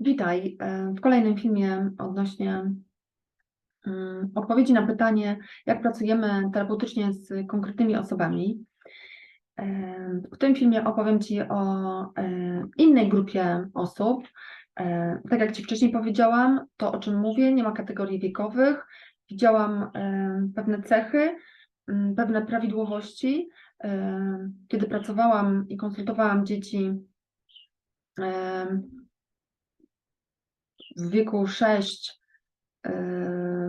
Witaj e, w kolejnym filmie odnośnie mm, odpowiedzi na pytanie, jak pracujemy terapeutycznie z konkretnymi osobami. E, W tym filmie opowiem Ci o e, innej grupie osób. Tak jak Ci wcześniej powiedziałam, to o czym mówię, nie ma kategorii wiekowych. Widziałam pewne cechy, m, pewne prawidłowości. Kiedy pracowałam i konsultowałam dzieci w wieku 6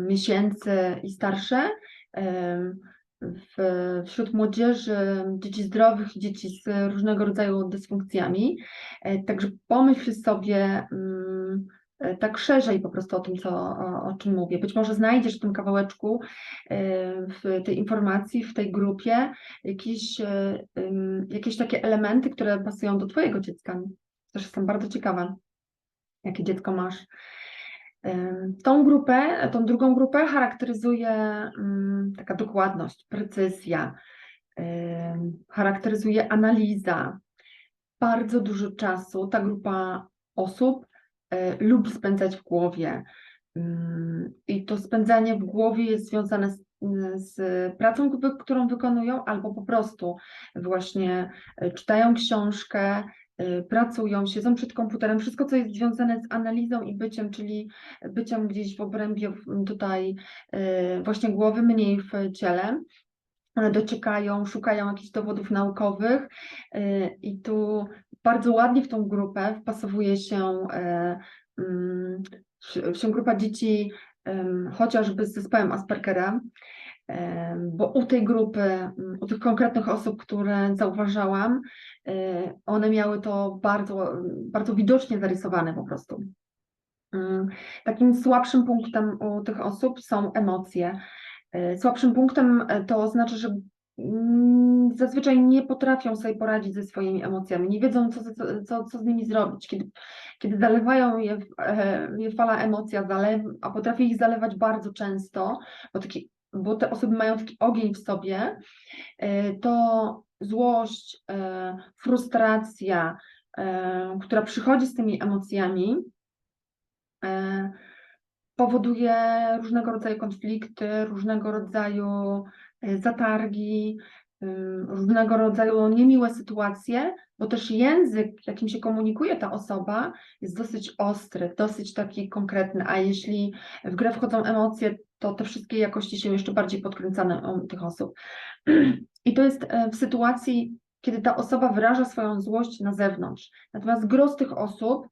miesięcy i starsze, em, w, wśród młodzieży, dzieci zdrowych i dzieci z różnego rodzaju dysfunkcjami. E, Także pomyśl sobie mm, e, tak szerzej po prostu o tym, co, o, o czym mówię. Być może znajdziesz w tym kawałeczku, e, w tej informacji, w tej grupie jakieś, e, jakieś takie elementy, które pasują do Twojego dziecka. Też jestem bardzo ciekawa, jakie dziecko masz. Tą grupę, tą drugą grupę charakteryzuje ym, taka dokładność, precyzja, charakteryzuje analiza. Bardzo dużo czasu ta grupa osób y, lubi spędzać w głowie. Ym, I to spędzanie w głowie jest związane z, z pracą, którą wykonują, albo po prostu właśnie czytają książkę, pracują, siedzą przed komputerem, wszystko, co jest związane z analizą i byciem, czyli byciem gdzieś w obrębie tutaj y, właśnie głowy, mniej w ciele. One dociekają, szukają jakichś dowodów naukowych y, i tu bardzo ładnie w tą grupę wpasowuje się, mm, się- grupa dzieci chociażby z zespołem Aspergera, bo u tej grupy, mm, u tych konkretnych osób, które zauważałam, y, one miały to bardzo, bardzo widocznie zarysowane po prostu. Mm, Takim słabszym punktem u tych osób są emocje. E, Słabszym punktem e, to znaczy, że mm, zazwyczaj nie potrafią sobie poradzić ze swoimi emocjami, nie wiedzą, co, co, co, z nimi zrobić. Kiedy, kiedy zalewają je, e, je fala emocja, zalew, a potrafi ich zalewać bardzo często, bo, taki, bo te osoby mają taki ogień w sobie, e, to złość, e, frustracja, e, która przychodzi z tymi emocjami, powoduje różnego rodzaju konflikty, różnego rodzaju zatargi, różnego rodzaju niemiłe sytuacje, bo też język, jakim się komunikuje ta osoba, jest dosyć ostry, dosyć taki konkretny, a jeśli w grę wchodzą emocje, to te wszystkie jakości się jeszcze bardziej podkręcane u tych osób. I to jest e, w sytuacji, kiedy ta osoba wyraża swoją złość na zewnątrz. Natomiast gros tych osób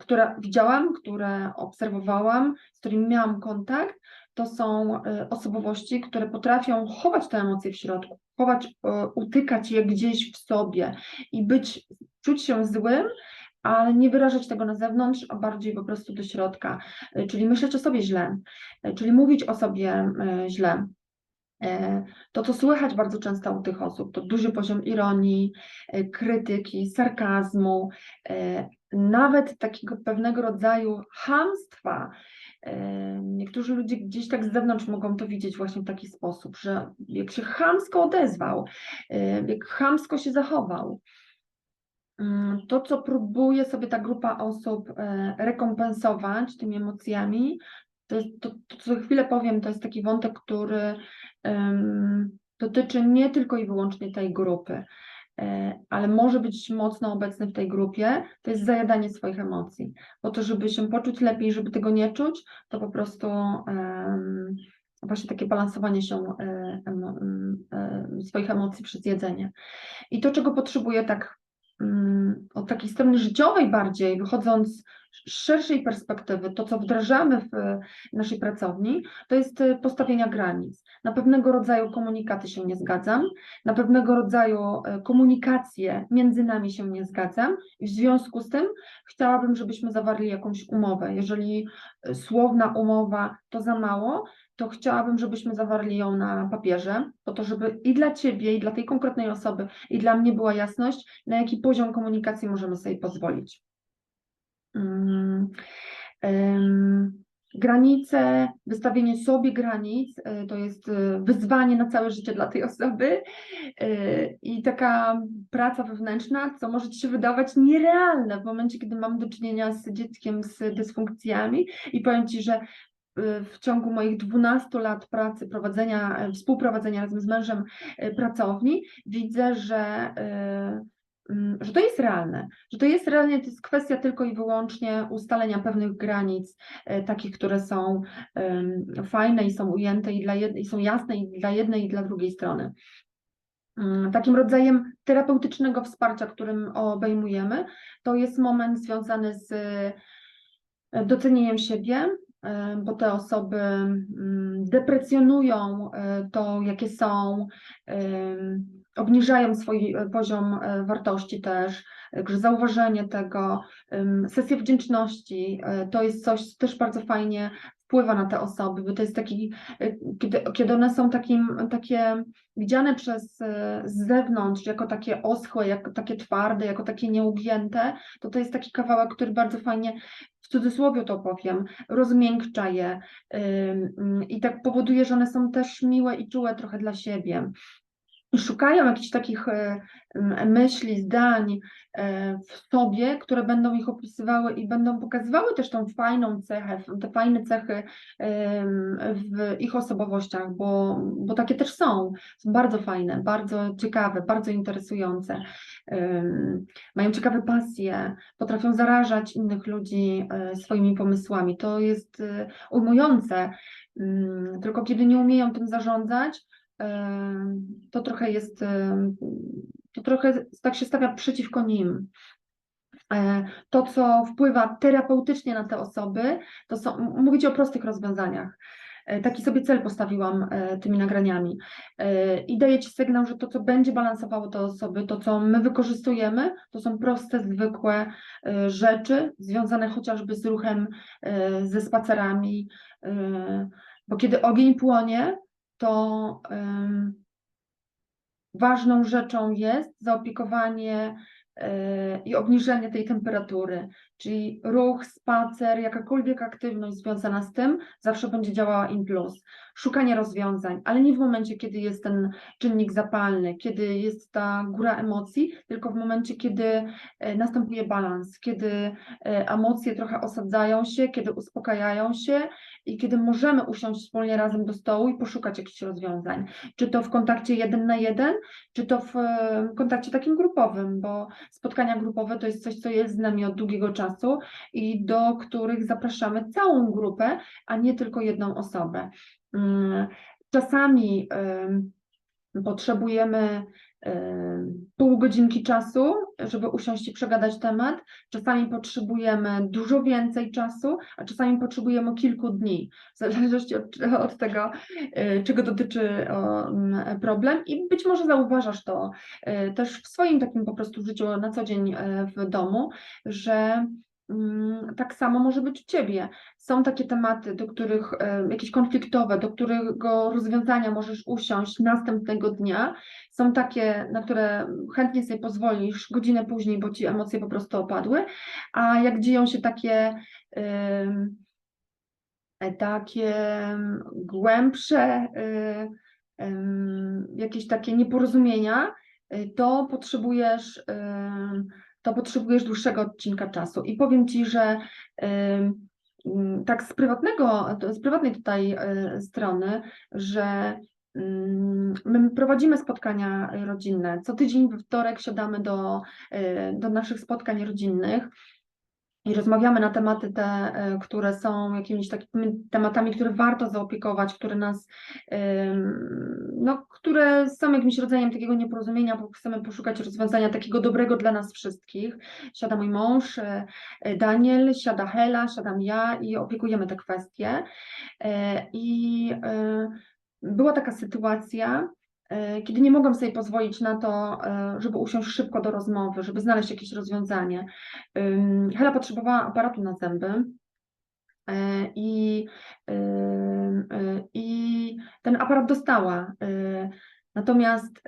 które widziałam, które obserwowałam, z którymi miałam kontakt, to są e, osobowości, które potrafią chować te emocje w środku, chować, e, utykać je gdzieś w sobie i być, czuć się złym, ale nie wyrażać tego na zewnątrz, a bardziej po prostu do środka. E, Czyli myśleć o sobie źle, e, czyli mówić o sobie e, źle. To, co słychać bardzo często u tych osób, to duży poziom ironii, krytyki, sarkazmu, nawet takiego pewnego rodzaju chamstwa. E, Niektórzy ludzie gdzieś tak z zewnątrz mogą to widzieć właśnie w taki sposób, że jak się chamsko odezwał, jak chamsko się zachował, to, co próbuje sobie ta grupa osób e, rekompensować tymi emocjami, to, to, to co chwilę powiem, to jest taki wątek, który em, dotyczy nie tylko i wyłącznie tej grupy, e, ale może być mocno obecny w tej grupie, to jest zajadanie swoich emocji. Po to, żeby się poczuć lepiej, żeby tego nie czuć, to po prostu em, właśnie takie balansowanie się emo, em, e, swoich emocji przez jedzenie. I to, czego potrzebuję tak mm, od takiej strony życiowej bardziej, wychodząc szerszej perspektywy, to co wdrażamy w naszej pracowni, to jest e, postawienia granic. Na pewnego rodzaju komunikaty się nie zgadzam, na pewnego rodzaju e, komunikację między nami się nie zgadzam w związku z tym chciałabym, żebyśmy zawarli jakąś umowę. Jeżeli e, słowna umowa to za mało, to chciałabym, żebyśmy zawarli ją na papierze, po to, żeby i dla Ciebie, i dla tej konkretnej osoby, i dla mnie była jasność, na jaki poziom komunikacji możemy sobie pozwolić. Mm, granice, wystawienie sobie granic y, to jest y, wyzwanie na całe życie dla tej osoby y, i taka praca wewnętrzna, co może ci się wydawać nierealne w momencie, kiedy mam do czynienia z dzieckiem z dysfunkcjami. I powiem ci, że w ciągu moich 12 lat pracy, prowadzenia, współprowadzenia razem z mężem pracowni, widzę, że że to jest realne, że to jest realne, to jest kwestia tylko i wyłącznie ustalenia pewnych granic, e, takich, które są fajne i są ujęte i, dla jednej, i są jasne i dla jednej i dla drugiej strony. Mm, takim rodzajem terapeutycznego wsparcia, którym obejmujemy, to jest moment związany z e, docenieniem siebie, e, bo te osoby mm, deprecjonują to, jakie są, obniżają swój e, poziom e, wartości też, także zauważenie tego, sesje wdzięczności, e, to jest coś, co też bardzo fajnie wpływa na te osoby, bo to jest taki, kiedy, kiedy one są takim, takie widziane przez z zewnątrz jako takie oschłe, jako takie twarde, jako takie nieugięte, to to jest taki kawałek, który bardzo fajnie, w cudzysłowie to powiem, rozmiękcza je i tak powoduje, że one są też miłe i czułe trochę dla siebie szukają jakichś takich e, myśli, zdań e, w sobie, które będą ich opisywały i będą pokazywały też tą fajną cechę, te fajne cechy w ich osobowościach, bo, bo takie też są. Są bardzo fajne, bardzo ciekawe, bardzo interesujące. Mają ciekawe pasje, potrafią zarażać innych ludzi e, swoimi pomysłami. To jest ujmujące. Tylko kiedy nie umieją tym zarządzać, to trochę jest, to trochę tak się stawia przeciwko nim. E, to, co wpływa terapeutycznie na te osoby, to są, mówicie o prostych rozwiązaniach. E, taki sobie cel postawiłam e, tymi nagraniami. I daję Ci sygnał, że to, co będzie balansowało te osoby, to, co my wykorzystujemy, to są proste, zwykłe rzeczy, związane chociażby z ruchem, ze spacerami. Bo kiedy ogień płonie, to ważną rzeczą jest zaopiekowanie e, i obniżenie tej temperatury, czyli ruch, spacer, jakakolwiek aktywność związana z tym zawsze będzie działała in plus. Szukanie rozwiązań, ale nie w momencie, kiedy jest ten czynnik zapalny, kiedy jest ta góra emocji, tylko w momencie, kiedy e, następuje balans, kiedy e, emocje trochę osadzają się, kiedy uspokajają się i kiedy możemy usiąść wspólnie razem do stołu i poszukać jakichś rozwiązań. Czy to w kontakcie jeden na jeden, czy to w kontakcie takim grupowym, bo spotkania grupowe to jest coś, co jest z nami od długiego czasu i do których zapraszamy całą grupę, a nie tylko jedną osobę. Mm, czasami potrzebujemy pół godzinki czasu, żeby usiąść i przegadać temat. Czasami potrzebujemy dużo więcej czasu, a czasami potrzebujemy kilku dni, w zależności od, od tego, y, czego dotyczy problem. I być może zauważasz to y, też w swoim takim po prostu życiu na co dzień w domu, że tak samo może być u Ciebie. Są takie tematy, do których jakieś konfliktowe, do którego rozwiązania możesz usiąść następnego dnia. Są takie, na które chętnie sobie pozwolisz godzinę później, bo Ci emocje po prostu opadły. A jak dzieją się takie takie głębsze jakieś takie nieporozumienia, y, to potrzebujesz to potrzebujesz dłuższego odcinka czasu. I powiem Ci, że tak z prywatnego, z prywatnej tutaj y, strony, że My prowadzimy spotkania rodzinne. Co tydzień we wtorek siadamy do, y, do naszych spotkań rodzinnych i rozmawiamy na tematy te, e, które są jakimiś takimi tematami, które warto zaopiekować, które nas, no, które są jakimś rodzajem takiego nieporozumienia, bo chcemy poszukać rozwiązania takiego dobrego dla nas wszystkich. Siada mój mąż, e, e, Daniel, siada Hela, siadam ja i opiekujemy te kwestie. I była taka sytuacja, kiedy nie mogłam sobie pozwolić na to, e, żeby usiąść szybko do rozmowy, żeby znaleźć jakieś rozwiązanie. Hela potrzebowała aparatu na zęby. E, I, I ten aparat dostała. Natomiast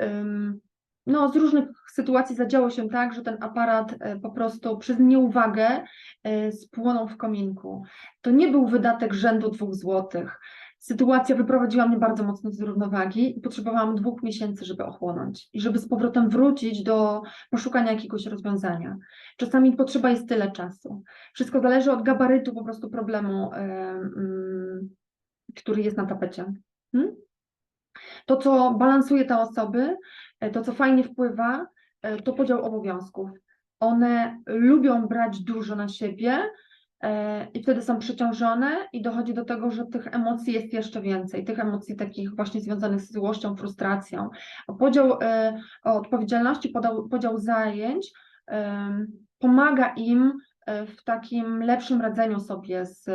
no, z różnych sytuacji zadziało się tak, że ten aparat e, po prostu przez nieuwagę e, spłonął w kominku. To nie był wydatek rzędu dwóch złotych. Sytuacja wyprowadziła mnie bardzo mocno z równowagi i potrzebowałam dwóch miesięcy, żeby ochłonąć i żeby z powrotem wrócić do poszukania jakiegoś rozwiązania. Czasami potrzeba jest tyle czasu. Wszystko zależy od gabarytu po prostu problemu, który jest na tapecie. Hmm? To, co balansuje te osoby, e, to, co fajnie wpływa, e, to podział obowiązków. One lubią brać dużo na siebie i wtedy są przeciążone i dochodzi do tego, że tych emocji jest jeszcze więcej, tych emocji takich właśnie związanych z złością, frustracją. Podział e, odpowiedzialności, podał, podział zajęć em, pomaga im e, w takim lepszym radzeniu sobie z,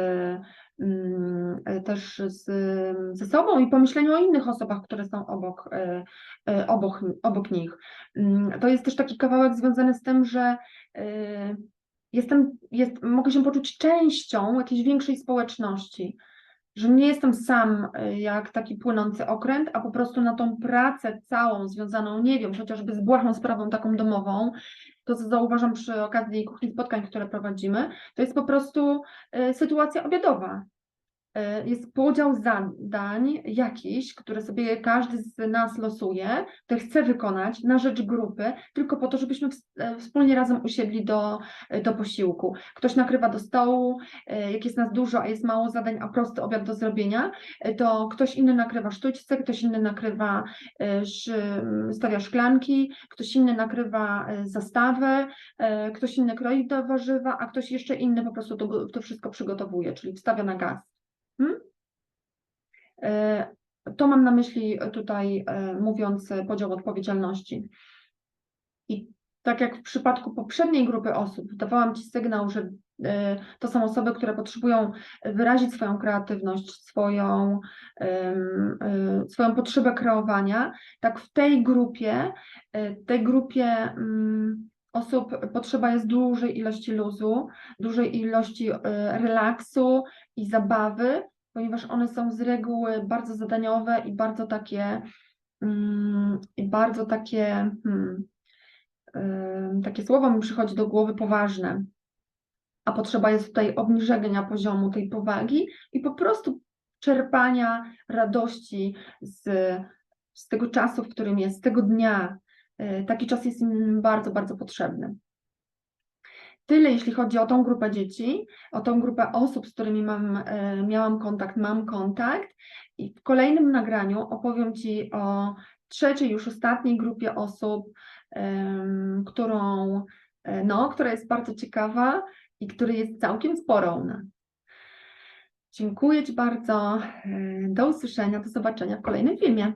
mm, e, też z, ze sobą i pomyśleniu o innych osobach, które są obok, e, e, obok, obok nich. Mm, To jest też taki kawałek związany z tym, że e, jestem, jest, mogę się poczuć częścią jakiejś większej społeczności, że nie jestem sam e, jak taki płynący okręt, a po prostu na tą pracę całą związaną, nie wiem, chociażby z błahą sprawą taką domową, to co zauważam przy okazji kuchni spotkań, które prowadzimy, to jest po prostu e, sytuacja obiadowa. E, Jest podział zadań jakiś, które sobie każdy z nas losuje, które chce wykonać na rzecz grupy, tylko po to, żebyśmy e, wspólnie razem usiedli do, e, do posiłku. Ktoś nakrywa do stołu, jak jest nas dużo, a jest mało zadań, a prosty obiad do zrobienia, to ktoś inny nakrywa sztućce, ktoś inny nakrywa, stawia szklanki, ktoś inny nakrywa zastawę, ktoś inny kroi te warzywa, a ktoś jeszcze inny po prostu to, to wszystko przygotowuje, czyli wstawia na gaz. E, To mam na myśli tutaj, e, mówiąc e, podział odpowiedzialności. I tak jak w przypadku poprzedniej grupy osób, dawałam Ci sygnał, że e, to są osoby, które potrzebują wyrazić swoją kreatywność, swoją, e, swoją potrzebę kreowania, tak w tej grupie, e, tej grupie mm, osób potrzeba jest dużej ilości luzu, dużej ilości e, relaksu i zabawy, ponieważ one są z reguły bardzo zadaniowe i bardzo takie, mm, i bardzo takie, hmm, takie słowo mi przychodzi do głowy poważne. A potrzeba jest tutaj obniżenia poziomu tej powagi i po prostu czerpania radości z, z tego czasu, w którym jest, z tego dnia. Y, Taki czas jest im bardzo, bardzo potrzebny. Tyle, jeśli chodzi o tą grupę dzieci, o tą grupę osób, z którymi mam, e, miałam kontakt, mam kontakt. I w kolejnym nagraniu opowiem Ci o trzeciej, już ostatniej grupie osób, którą, e, no, która jest bardzo ciekawa i który jest całkiem sporą. Dziękuję Ci bardzo. e, Do usłyszenia, do zobaczenia w kolejnym filmie.